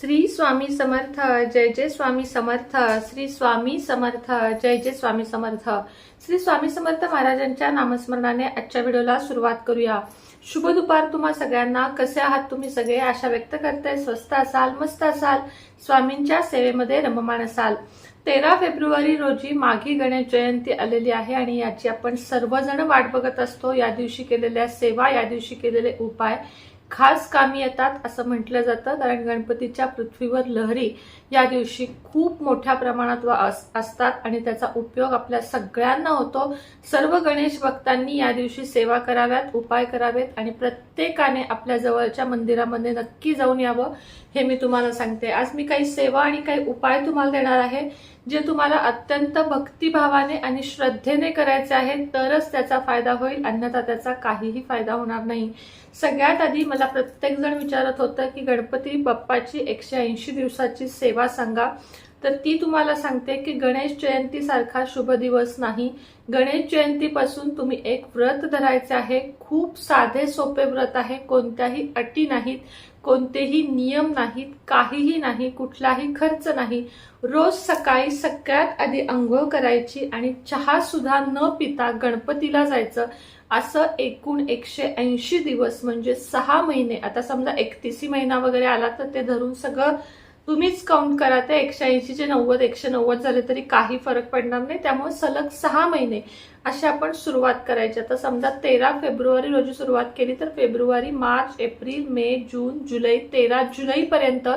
श्री स्वामी समर्थ जय जय स्वामी समर्थ श्री स्वामी समर्थ जय जय स्वामी समर्थ. श्री स्वामी समर्थ महाराजांच्या नामस्मरणाने आजच्या व्हिडिओला सुरुवात करूया. शुभ दुपार तुम्हा सगळ्यांना. कसे आहात तुम्ही सगळे? आशा व्यक्त करते. स्वस्त असाल मस्त असाल. स्वामींच्या सेवेमध्ये रममाण असाल. तेरा फेब्रुवारी रोजी माघी गणेश जयंती आलेली आहे आणि याची आपण सर्वजण वाट बघत असतो. या दिवशी केलेल्या सेवा या दिवशी केलेले उपाय खास कामी येतात असं म्हटलं जातं. कारण गणपतीच्या पृथ्वीवर लहरी या दिवशी खूप मोठ्या प्रमाणात अस- असतात आणि त्याचा उपयोग आपल्या सगळ्यांना होतो. सर्व गणेश भक्तांनी या दिवशी सेवा कराव्यात उपाय करावेत आणि प्रत्येकाने आपल्या जवळच्या मंदिरामध्ये नक्की जाऊन यावं हे मी तुम्हाला सांगते. आज मी काही सेवा आणि काही उपाय तुम्हाला देणार आहे. जे तुम्हाला अत्यंत भक्तिभावाने आणि श्रद्धेने करायचे आहे तरच त्याचा फायदा होईल. अन्यथा त्याचा काहीही फायदा होणार नाही. सगळ्यात आधी मला प्रत्येक जण विचारत होतं की गणपती बाप्पाची एकशे ऐंशी दिवसाची सेवा सांगा. तर ती तुम्हाला सांगते की गणेश जयंती सारखा शुभ दिवस नाही. गणेश जयंतीपासून तुम्ही एक व्रत धरायचे आहे. खूप साधे सोपे व्रत आहे. कोणत्याही अटी नाहीत. कोणतेही नियम नाहीत काहीही नाही कुठलाही खर्च नाही. रोज सकाळी सगळ्यात आधी आंघोळ करायची आणि चहा सुद्धा न पिता गणपतीला जायचं. असं एकूण एकशे ऐंशी दिवस म्हणजे सहा महिने. आता समजा एकतीसी महिना वगैरे आला तर ते धरून सगळं तुम्हीच काउंट करा ते. एकशे ऐंशीचे नव्वद एकशे नव्वद झाले तरी काही फरक पडणार नाही. त्यामुळे सलग सहा महिने अशी आपण सुरुवात करायची. आता समजा तेरा फेब्रुवारी रोजी सुरुवात केली तर फेब्रुवारी मार्च एप्रिल मे जून जुलै तेरा जुलैपर्यंत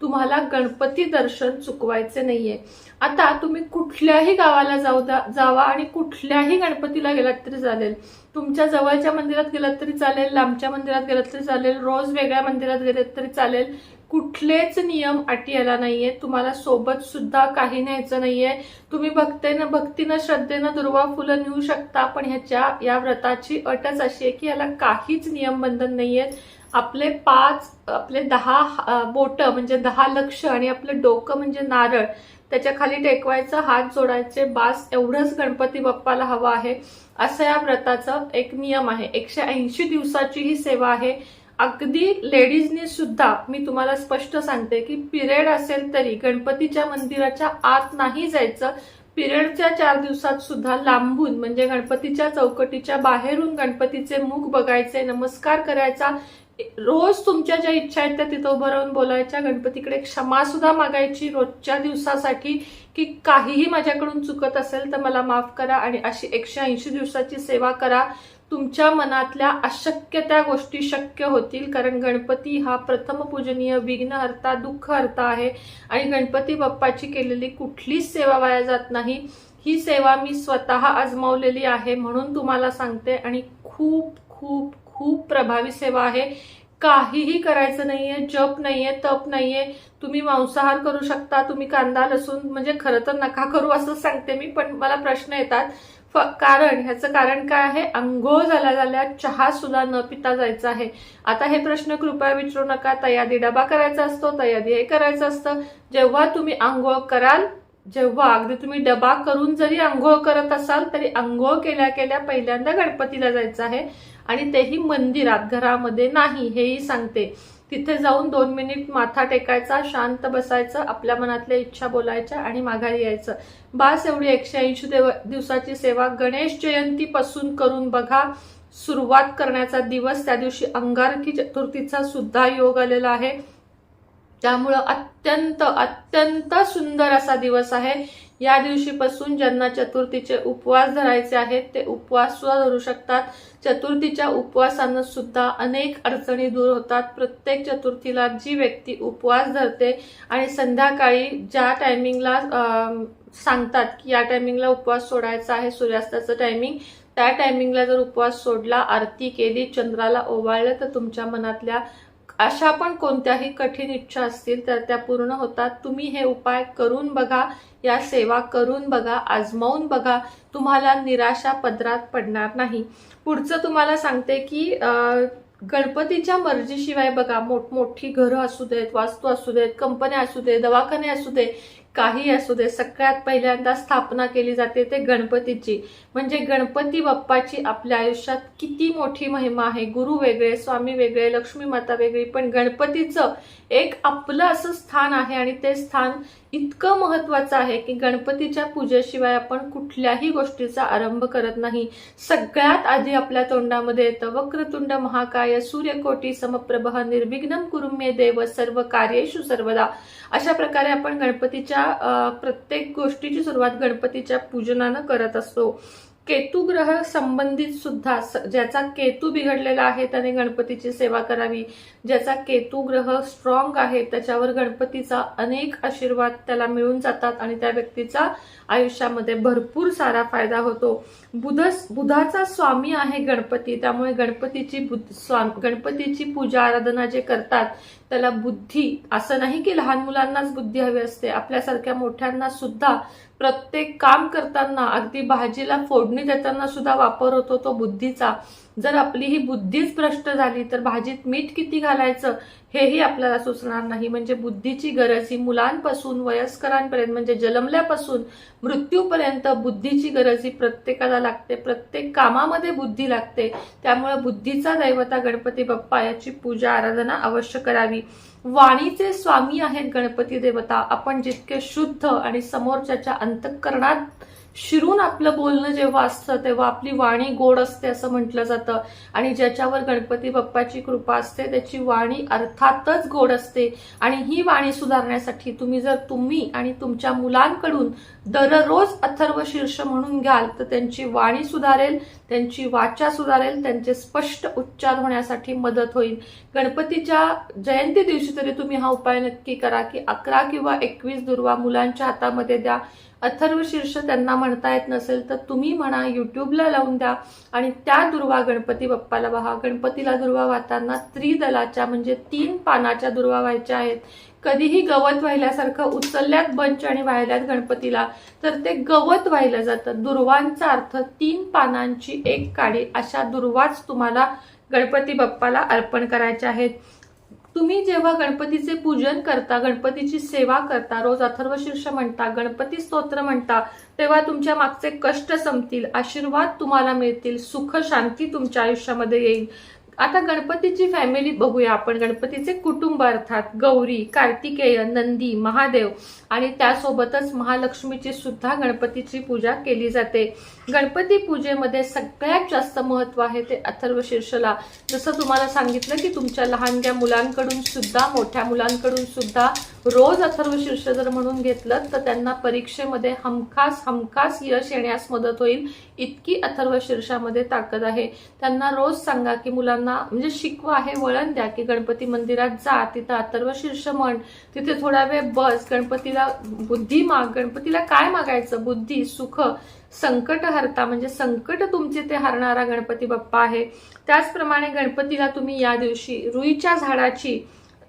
तुम्हाला गणपती दर्शन चुकवायचे नाहीये. आता तुम्ही कुठल्याही गावाला जाऊ द्या- जावा आणि कुठल्याही गणपतीला गेलात तरी चालेल. तुमच्या जवळच्या मंदिरात गेलात तरी चालेल लांबच्या मंदिरात गेलात तरी चालेल रोज वेगळ्या मंदिरात गेलात तरी चालेल. कुठलेच नियम अटी याला नाहीये. तुम्हाला सोबत सुद्धा काही न्यायचं नाहीये. तुम्ही भक्तेनं भक्तीनं श्रद्धेनं दुर्वा फुलं नेऊ शकता पण ह्याच्या या व्रताची अटच अशी आहे की याला काहीच नियम बंधन नाहीयेत आपले पाच आपले दहा बोट म्हणजे दहा लक्ष आणि आपलं डोकं म्हणजे नारळ त्याच्याखाली टेकवायचं हात जोडायचे बास एवढंच गणपती बाप्पाला हवं आहे. असं या व्रताचं एक नियम आहे. एकशे ऐंशी दिवसाची ही सेवा आहे. अगदी लेडीजनी सुद्धा मी तुम्हाला स्पष्ट सांगते की पिरियड असेल तरी गणपतीच्या मंदिराच्या आत नाही जायचं. पिरियडच्या चार दिवसात सुद्धा लांबून म्हणजे गणपतीच्या चौकटीच्या बाहेरून गणपतीचे मुख बघायचे नमस्कार करायचा रोज तुमच्या ज्या इच्छा आहेत त्या तिथं उभं राहून बोलायच्या. गणपतीकडे क्षमा सुद्धा मागायची रोजच्या दिवसासाठी. की काहीही माझ्याकडून चुकत असेल तर मला माफ करा आणि अशी एकशे ऐंशी दिवसाची सेवा करा. तुमच्या मनातल्या अशक्य त्या गोष्टी शक्य होतील. कारण गणपती हा प्रथम पूजनीय विघ्नहर्ता दुःखहर्ता आहे. आणि गणपती बाप्पाची केलेली कुठलीच सेवा वाया जात नाही. ही सेवा मी स्वतः आजमावलेली आहे म्हणून तुम्हाला सांगते. आणि खूप खूप खूप प्रभावी सेवा आहे. काहीही करायचं नाही आहे जप नाही आहे तप नाही आहे तुम्ही मांसाहार करू शकता तुम्ही कांदा लसूण म्हणजे खरं तर नका करू असं सांगते मी पण मला प्रश्न येतात. फ- कारण ह्याचं कारण काय आहे? आंघोळ झाल्या झाल्या चहा सुद्धा न पिता जायचं आहे. आता हे प्रश्न कृपया विचारू नका. तयादी डबा करायचा असतो तयादी हे करायचं असतं. जेव्हा तुम्ही आंघोळ कराल जेव्हा अगदी तुम्ही डबा करून जरी आंघोळ करत असाल तरी आंघोळ केल्या केल्या पहिल्यांदा गणपतीला जायचं आहे. आणि तेही मंदिरात घरामध्ये नाही हेही सांगते. तिथे जाऊन दोन मिनिट माथा टेकायचा शांत बसायचं आपल्या मनातल्या इच्छा बोलायच्या आणि माघारी यायचं. बास एवढी एकशे ऐंशी दिवसाची सेवा गणेश जयंतीपासून करून बघा सुरुवात करण्याचा दिवस त्या दिवशी अंगारकी चतुर्थीचा सुद्धा योग आलेला आहे. त्यामुळं अत्यंत अत्यंत सुंदर असा दिवस आहे. या दिवशीपासून ज्यांना चतुर्थीचे उपवास धरायचे आहेत ते उपवास सुद्धा धरू शकतात. चतुर्थीच्या उपवासानं सुद्धा अनेक अडचणी दूर होतात. प्रत्येक चतुर्थीला जी व्यक्ती उपवास धरते आणि संध्याकाळी ज्या टायमिंगला सांगतात की या टायमिंगला उपवास सोडायचा आहे सूर्यास्ताचं टायमिंग त्या टायमिंगला जर उपवास सोडला आरती केली चंद्राला ओवाळलं तर तुमच्या मनातल्या अशा पण कोणत्याही कठीण इच्छा असतील तर त्या पूर्ण होतात. तुम्ही हे उपाय करून बघा या सेवा करून बघा आजमावून बघा. तुम्हाला निराशा पदरात पडणार नाही. पुढचं तुम्हाला सांगते की गणपतीच्या मर्जीशिवाय बघा मोठमोठी घरं असू देत वास्तू असू देत कंपन्या असू दे दवाखाने असू दे काही असू दे सगळ्यात पहिल्यांदा स्थापना केली जाते ते गणपतीची. म्हणजे गणपती बाप्पाची आपल्या आयुष्यात किती मोठी महिमा आहे. गुरु वेगळे स्वामी वेगळे लक्ष्मी माता वेगळी पण गणपतीचं एक आपलं असं स्थान आहे आणि ते स्थान इतकं महत्वाचं आहे की गणपतीच्या पूजेशिवाय आपण कुठल्याही गोष्टीचा आरंभ करत नाही. सगळ्यात आधी आपल्या तोंडामध्ये येतं वक्रतुंड महाकाय सूर्यकोटी समप्रभ निर्विघ्नम कुरुम्ये देव सर्व कार्येषु सर्वदा. अशा प्रकारे आपण गणपतीच्या प्रत्येक गोष्टीची सुरुवात गणपतीच्या पूजनानं करत असतो. केतू ग्रह संबंधित सुद्धा स- ज्याचा केतू बिघडलेला आहे त्याने गणपतीची सेवा करावी. ज्याचा केतू ग्रह स्ट्रॉंग आहे त्याच्यावर गणपतीचा अनेक आशीर्वाद त्याला मिळून जातात आणि त्या व्यक्तीचा आयुष्यामध्ये भरपूर सारा फायदा होतो. बुध बुधाचा स्वामी आहे गणपती. त्यामुळे गणपतीची बुद्ध स्वाम गणपतीची पूजा आराधना जे करतात त्याला बुद्धी असं नाही की लहान मुलांनाच बुद्धी हवी असते. आपल्यासारख्या मोठ्यांना सुद्धा प्रत्येक काम करताना अगदी भाजीला फोडणी देताना सुद्धा वापर होतो तो बुद्धीचा. जर आपली ही बुद्धीच भ्रष्ट झाली तर भाजीत मीठ किती घालायचं हेही आपल्याला सुचणार नाही. म्हणजे बुद्धीची गरज ही मुलांपासून वयस्करांपर्यंत म्हणजे जन्मल्यापासून मृत्यूपर्यंत बुद्धीची गरज ही प्रत्येकाला लागते. प्रत्येक कामामध्ये बुद्धी लागते. त्यामुळे बुद्धीचा दैवता गणपती बाप्पा याची पूजा आराधना अवश्य करावी. वाणीचे स्वामी आहेत गणपती देवता. आपण जितके शुद्ध आणि समोरच्याच्या अंतःकरणात शिरून आपलं बोलणं जेव्हा असतं तेव्हा आपली वाणी गोड असते असं म्हटलं जातं. आणि ज्याच्यावर गणपती बाप्पाची कृपा असते त्याची वाणी अर्थातच गोड असते. आणि ही वाणी सुधारण्यासाठी तुम्ही जर तुम्ही आणि तुमच्या मुलांकडून दररोज अथर्व शीर्ष म्हणून घ्याल तर त्यांची वाणी सुधारेल त्यांची वाचा सुधारेल त्यांचे स्पष्ट उच्चार होण्यासाठी मदत होईल. गणपतीच्या जयंती दिवशी तरी तुम्ही हा उपाय नक्की करा की अकरा किंवा एकवीस दुर्वा मुलांच्या हातामध्ये द्या. अथर्व शीर्ष त्यांना म्हणता येत नसेल तर तुम्ही म्हणा युट्यूबला लावून द्या आणि त्या दुर्वा गणपती बाप्पाला वाहा गणपतीला दुर्वा वाहताना त्रिदलाच्या म्हणजे तीन पानाच्या दुर्वा व्हायच्या आहेत. कधीही गवत वाहिल्यासारखं उचलल्यात बंच आणि वाहिल्यात गणपतीला तर ते गवत वाहिलं जातं. दुर्वांचा अर्थ तीन पानांची एक काडी. अशा दुर्वाच तुम्हाला गणपती बाप्पाला अर्पण करायच्या आहेत. तुम्ही जेव्हा गणपतीचे पूजन करता गणपतीची सेवा करता रोज अथर्वशीर्ष म्हणता गणपती स्तोत्र म्हणता तेव्हा तुमच्या मागचे कष्ट संपतील आशीर्वाद तुम्हाला मिळतील सुख शांती तुमच्या आयुष्यामध्ये येईल. आता गणपतीची फॅमिली बघूया आपण. गणपतीचे कुटुंब अर्थात गौरी कार्तिकेय नंदी महादेव आणि त्यासोबतच महालक्ष्मीची सुद्धा गणपतीची पूजा केली जाते. गणपती पूजेमध्ये सगळ्यात जास्त महत्त्व आहे ते अथर्व शीर्षला. जसं तुम्हाला सांगितलं की तुमच्या लहानग्या मुलांकडून सुद्धा मोठ्या मुलांकडून सुद्धा रोज अथर्व शीर्ष जर म्हणून घेतलं तर त्यांना परीक्षेमध्ये हमखास हमखास यश येण्यास मदत होईल. इतकी अथर्व शीर्षामध्ये ताकद आहे. त्यांना रोज सांगा की मुलांना म्हणजे शिकवा हे वळण द्या की गणपती मंदिरात जा तिथं अथर्व शीर्ष म्हण तिथे थोडा वेळ बस गणपतीला बुद्धी माग गणपतीला काय मागायचं? बुद्धी सुख संकट हरता म्हणजे संकट तुमचे ते हरणारा गणपती बाप्पा आहे. त्याचप्रमाणे गणपतीला तुम्ही या दिवशी रुईच्या झाडाची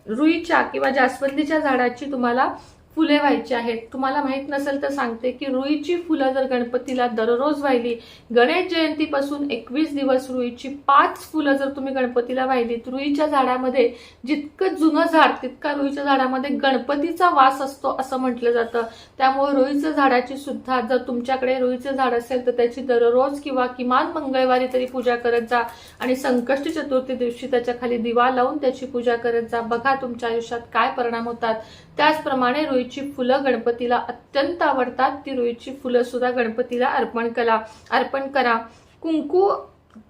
रुईच्या किंवा जास्वंदीच्या झाडाची तुम्हाला फुले व्हायची आहेत. तुम्हाला माहीत नसेल तर सांगते की रुईची फुलं जर गणपतीला दररोज वाहिली गणेश जयंतीपासून एकवीस दिवस रुईची पाच फुलं जर तुम्ही गणपतीला वाहिलीत रुईच्या झाडामध्ये जितकं जुनं झाड तितका रुईच्या झाडामध्ये गणपतीचा वास असतो असं म्हटलं जातं. त्यामुळे रुईच्या झाडाची सुद्धा जर तुमच्याकडे रुईचं झाड असेल तर त्याची दररोज किंवा किमान मंगळवारी तरी पूजा करत जा आणि संकष्टी चतुर्थी दिवशी त्याच्याखाली दिवा लावून त्याची पूजा करत जा. बघा तुमच्या आयुष्यात काय परिणाम होतात. त्याचप्रमाणे रुई रुईची फुलं गणपतीला अत्यंत आवडतात. ती रुईची फुलं सुद्धा गणपतीला अर्पण करा अर्पण करा. कुंकू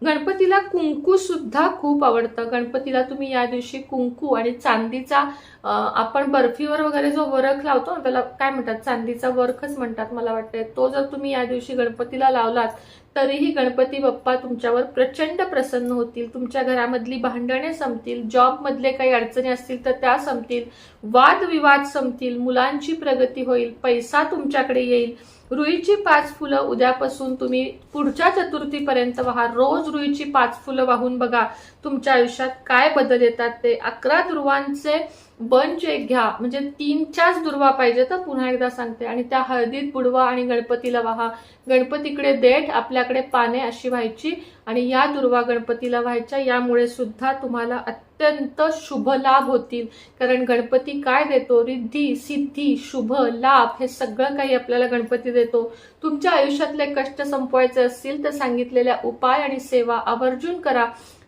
गणपतीला कुंकू सुद्धा खूप आवडतं. गणपतीला तुम्ही या दिवशी कुंकू आणि चांदीचा आपण बर्फीवर वगैरे जो वरख लावतो ना त्याला काय म्हणतात? चांदीचा वरखच म्हणतात मला वाटतंय. तो जर तुम्ही या दिवशी गणपतीला लावलात तरीही गणपती बाप्पा तुमच्यावर प्रचंड प्रसन्न होतील. तुमच्या घरामधली भांडणे संपतील. जॉबमधले काही अडचणी असतील तर त्या संपतील. वादविवाद संपतील. मुलांची प्रगती होईल. पैसा तुमच्याकडे येईल. रुईची पाच फुलं उद्यापासून तुम्ही पुढच्या चतुर्थीपर्यंत व्हा रोज रुईची पाच फुलं वाहून बघा. तुमच्या आयुष्यात काय बदल येतात ते अकरा ध्रुवांचे बंच एक घ्या. म्हणजे तीनच्याच दुर्वा पाहिजे तर पुन्हा एकदा सांगते. आणि त्या हळदीत बुडवा आणि गणपतीला वाहा. गणपतीकडे देठ आपल्याकडे पाने अशी व्हायची. आणि या दुर्वा गणपतीला व्हायच्या. यामुळे सुद्धा तुम्हाला अत्यंत शुभ लाभ होतील. कारण गणपती काय देतो? रिद्धी सिद्धी शुभ लाभ हे सगळं काही आपल्याला गणपती देतो. तुमच्या आयुष्यातले कष्ट संपवायचे असतील तर सांगितलेल्या उपाय आणि सेवा आवर्जून करा.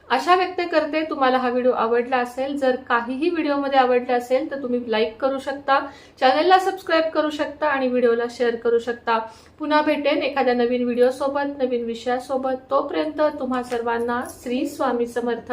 अशा व्यक्त करते तुम्हाला हा व्हिडिओ आवडला असेल जर काहीही व्हिडिओमध्ये आवडला असेल तर तुम्ही लाईक करू शकता चॅनलला सबस्क्राईब करू शकता आणि व्हिडिओला शेअर करू शकता. पुन्हा भेटेन एखाद्या नवीन व्हिडिओसोबत नवीन विषयासोबत. तोपर्यंत तुम्हा सर्वांना श्री स्वामी समर्थ.